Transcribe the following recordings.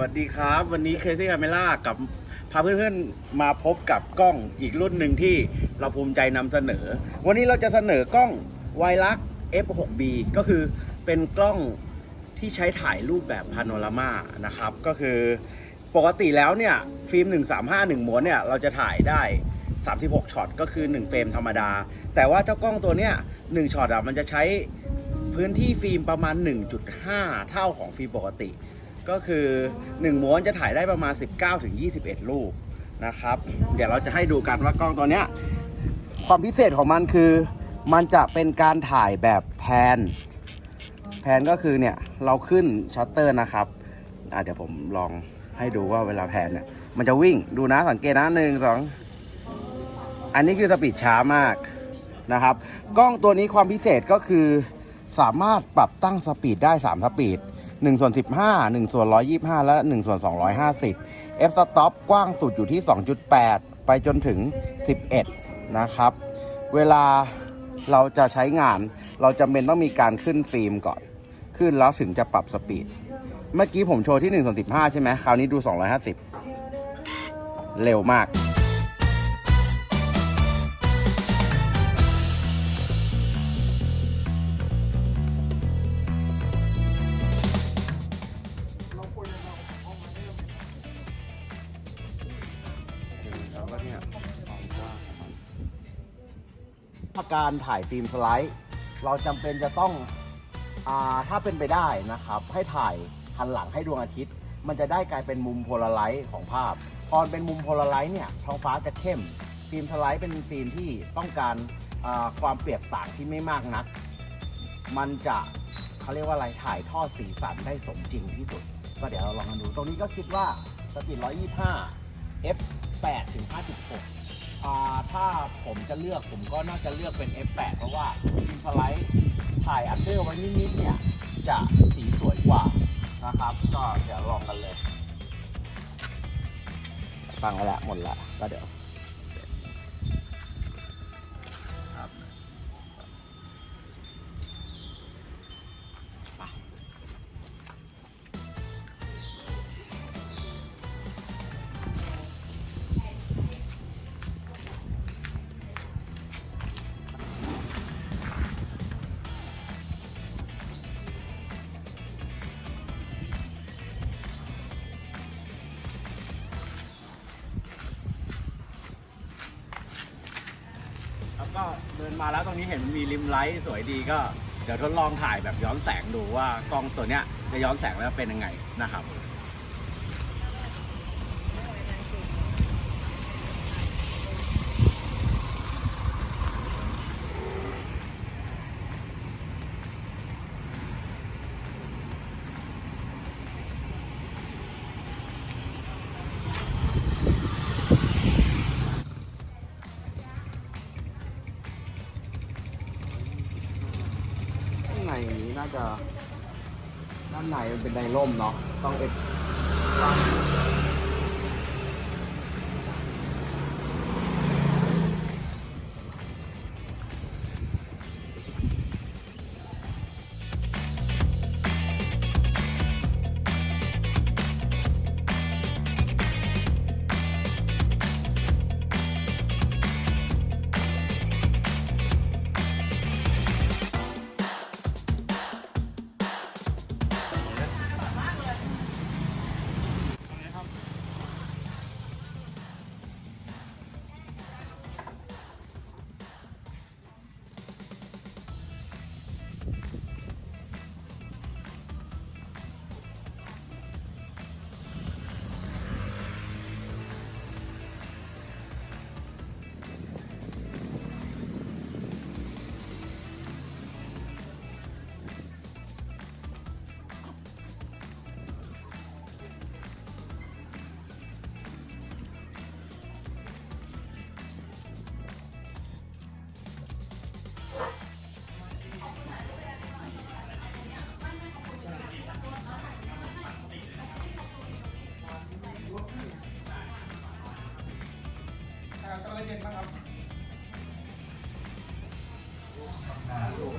วัสดีครับ วันนี้ Crazy Camera กับพาเพื่อนๆมาพบกับกล้องอีกรุ่นหนึ่งที่เราภูมิใจนำเสนอ วันนี้เราจะเสนอกล้องไวรัก F6B ก็คือเป็นกล้องที่ใช้ถ่ายรูปแบบพาโนรามานะครับ ก็คือปกติแล้วเนี่ย ฟิล์ม 1351ม้วนเนี่ย เราจะถ่ายได้ 36ช็อตก็คือ 1 เฟรมธรรมดา แต่ว่าเจ้ากล้องตัวเนี้ย1ช็อตอะมันจะใช้พื้นที่ฟิล์มประมาณ 1.5 เท่าของฟิล์มปกติ ก็คือ 1 ม้วนจะถ่ายได้ประมาณ 19ถึง21รูปนะครับ เดี๋ยวเราจะให้ดูกันว่ากล้องตัวเนี้ยความพิเศษของมันคือมันจะเป็นการถ่ายแบบแพน แพนก็คือเนี่ยเราขึ้นชัตเตอร์นะครับเดี๋ยวผมลองให้ดูว่าเวลาแพนเนี่ยมันจะวิ่งดูนะสังเกตนะหนึ่งสองอันนี้คือสปีดช้ามากนะครับ กล้องตัวนี้ความพิเศษก็คือสามารถปรับตั้งสปีดได้ 3 สปีด 1ส่วน15 1ส่วน125 และ1ส่วน250 f stop กว้างสุดอยู่ที่ 2.8 ไปจนถึง 11 นะครับ เวลาเราจะใช้งาน เราจำเป็นต้องมีการขึ้นฟิล์มก่อน ขึ้นแล้วถึงจะปรับสปีด เมื่อกี้ผมโชว์ที่1ส่วน15 ใช่ไหมคราวนี้ดู 250 เร็วมาก การถ่ายฟิล์มสไลด์ เราจำเป็นจะต้องอาถ้าเป็นไปได้นะครับ ให้ถ่ายหันหลังให้ดวงอาทิตย์ มันจะได้กลายเป็นมุมโพลาไรต์ของภาพ พอเป็นมุมโพลาไรต์เนี่ยท้องฟ้าจะเข้ม ฟิล์มสไลด์เป็นฟิล์มที่ต้องการอ่าความเปรียบต่างที่ไม่มากนัก มันจะเขาเรียกว่าอะไรถ่ายทอดสีสันได้สมจริงที่สุด ก็เดี๋ยวเราลองกันดู ตรงนี้ก็คิดว่าสปีด125 f 8ถึง5.6 อ่าถ้าผมจะเลือกผมก็น่าจะเลือกเป็น F8 เพราะว่าอินฟลายถ่ายอันเดอร์ไว้นิดๆเนี่ย จะสีสวยกว่านะครับ ก็เดี๋ยวลองกันเลย ฟังไว้ละหมดละก็เดี๋ยว ก็เดินมาแล้วตรงนี้เห็นมีริมไลท์สวยดีก็เดี๋ยวทดลองถ่ายแบบย้อนแสงดูว่ากล้องตัวเนี้ยจะย้อนแสงแล้วเป็นยังไงนะครับ จะด้านในมันเป็นในร่มเนาะต้องเอ็ด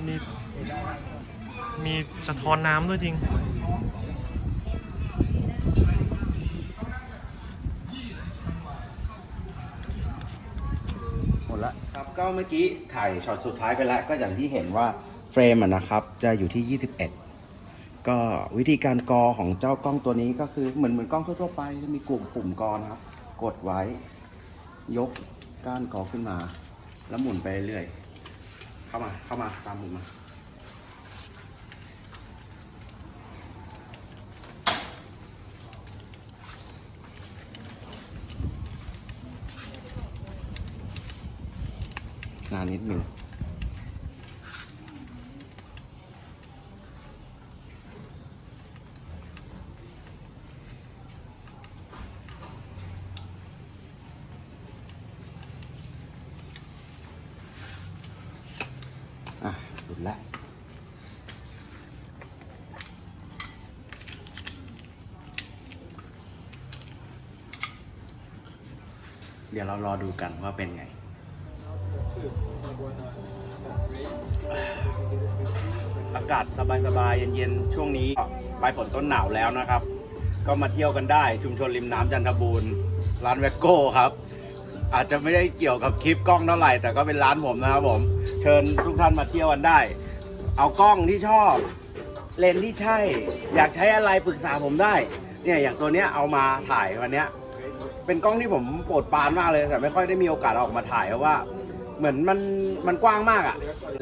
มีมีสะท้อนน้ำด้วยจริง หมดละครับก็เมื่อกี้ถ่ายช็อตสุดท้ายไปแล้ว ก็อย่างที่เห็นว่าเฟรมอะนะครับ จะอยู่ที่ 21 ก็วิธีการกอของเจ้ากล้องตัวนี้ก็คือเหมือนเหมือนกล้องทั่วไปจะมีกลุ่มปุ่มกอนครับ กดไว้ยก ก้านกอขึ้นมา แล้วหมุนไปเรื่อยเข้ามาเข้ามาตามหมุนมานานนิดหนึ่ง ล้วเดี๋ยวเรารอดูกันว่าเป็นไง อากาศสบายๆเย็นๆ ช่วงนี้ปลายฝนต้นหนาวแล้วนะครับ ก็มาเที่ยวกันได้ชุมชนริมน้ำจันทบูรณ์ร้านแวกโก้ครับ อาจจะไม่ได้เกี่ยวกับคลิปกล้องเท่าไหร่ แต่ก็เป็นร้านผมนะครับผม เชิญทุกท่านมาเที่ยวกันได้ เอากล้องที่ชอบ เลนส์ที่ใช่ อยากใช้อะไรปรึกษาผมได้ เนี่ยอย่างตัวเนี้ยเอามาถ่ายวันเนี้ย เป็นกล้องที่ผมโปรดปรานมากเลยแต่ไม่ค่อยได้มีโอกาสอออกมาถ่ายเพราะว่า เหมือนมันมันกว้างมากอะ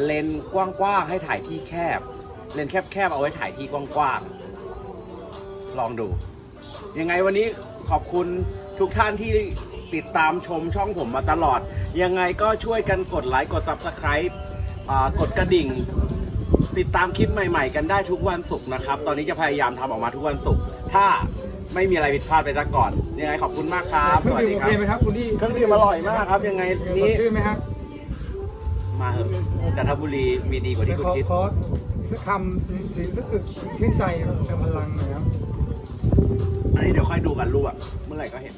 เลนส์กว้างๆให้ถ่ายที่แคบ เลนส์แคบๆเอาไว้ถ่ายที่กว้างๆลองดู ยังไงวันนี้ขอบคุณทุกท่านที่ติดตามชมช่องผมมาตลอด ยังไงก็ช่วยกันกดไลค์กด Subscribe อ่ากดกระดิ่ง ติดตามคลิปใหม่ๆ กันได้ทุกวันศุกร์นะครับ ตอนนี้จะพยายามทำออกมาทุกวันศุกร์ถ้าไม่มีอะไรผิดพลาดไปซะก่อน ยังไงขอบคุณมากครับ เครื่องดื่มโอเคไหมครับคุณที่เครื่องดื่มอร่อยมากครับยังไงสดนี้ชื่นไหมครับมาเถอะจันทบุรีมีดีกว่าที่คุณขอคิด ขอสักคำถึงสักอึกชื่นใจเติมพลังหน่อยครับ อันนี้เดี๋ยวค่อยดูกันรูปอะเมื่อไหร่ก็เห็น